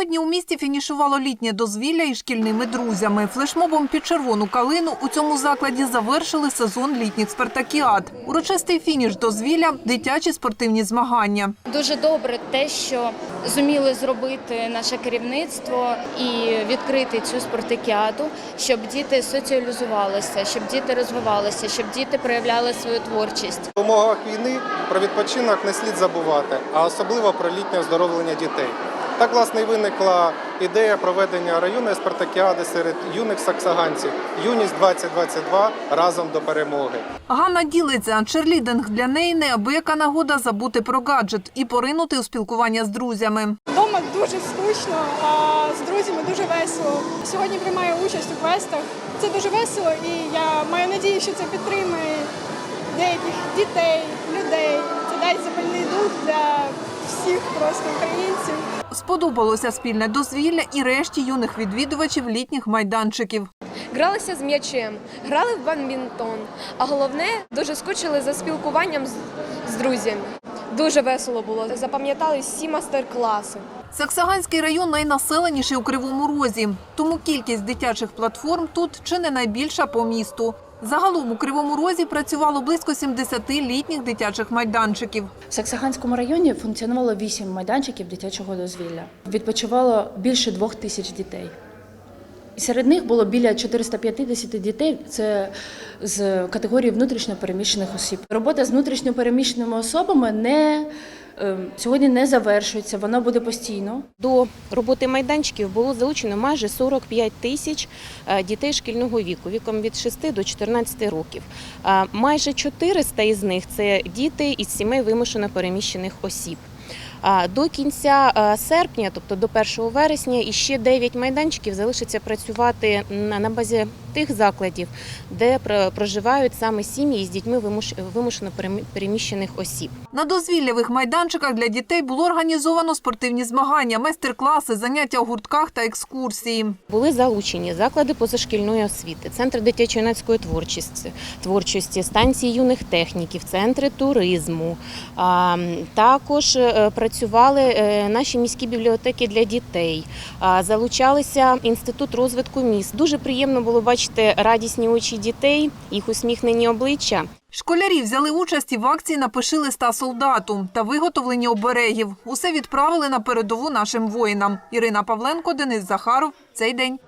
Сьогодні у місті фінішувало літнє дозвілля із шкільними друзями. Флешмобом під червону калину у цьому закладі завершили сезон літніх спартакіад. Урочистий фініш дозвілля – дитячі спортивні змагання. Дуже добре те, що зуміли зробити наше керівництво і відкрити цю спартакіаду, щоб діти соціалізувалися, щоб діти розвивалися, щоб діти проявляли свою творчість. В умовах війни про відпочинок не слід забувати, а особливо про літнє оздоровлення дітей. Так, власне, і виникла ідея проведення районної спартакіади серед юних саксаганців «Юність 2022 разом до перемоги. Ганна ділиться, черлідинг для неї неабияка нагода забути про гаджет і поринути у спілкування з друзями. Вдома дуже скучно, а з друзями дуже весело. Сьогодні приймаю участь у квестах. Це дуже весело, і я маю надію, що це підтримує деяких дітей, людей. Це дасть запальний дух всіх просто українців. Сподобалося спільне дозвілля і решті юних відвідувачів літніх майданчиків. Гралися з м'ячем, грали в бадмінтон. А головне, дуже скучили за спілкуванням з, з друзями. Дуже весело було. Запам'ятали всі мастер-класи. Саксаганський район найнаселеніший у Кривому Розі, тому кількість дитячих платформ тут чи не найбільша по місту. Загалом у Кривому Розі працювало близько 70 літніх дитячих майданчиків. В Саксаганському районі функціонувало вісім майданчиків дитячого дозвілля. Відпочивало більше двох тисяч дітей. Серед них було біля 450 дітей. Це з категорії внутрішньопереміщених осіб. Робота з внутрішньопереміщеними особами не сьогодні не завершується. Вона буде постійно. До роботи майданчиків було залучено майже 45 тисяч е, дітей шкільного віку, віком від 6 до 14 років. Е, Майже 400 із них це діти із сімей вимушено переміщених осіб. До кінця е, серпня, тобто до 1 вересня, іще 9 майданчиків залишиться працювати на базі тих закладів, де проживають саме сім'ї з дітьми вимушено переміщених осіб. На дозвіллєвих майданчиках для дітей було організовано спортивні змагання, майстер-класи, заняття у гуртках та екскурсії. Були залучені заклади позашкільної освіти, центр дитячо-юнацької творчості, творчості, станції юних техніків, центри туризму. Також е, працювали е, наші міські бібліотеки для дітей, залучалися інститут розвитку міст. Дуже приємно було бачити радісні очі дітей, їх усміхнені обличчя. Школярі взяли участь і в акції «Напиши листа солдату» та виготовлені оберегів. Усе відправили на передову нашим воїнам. Ірина Павленко, Денис Захаров. Цей день.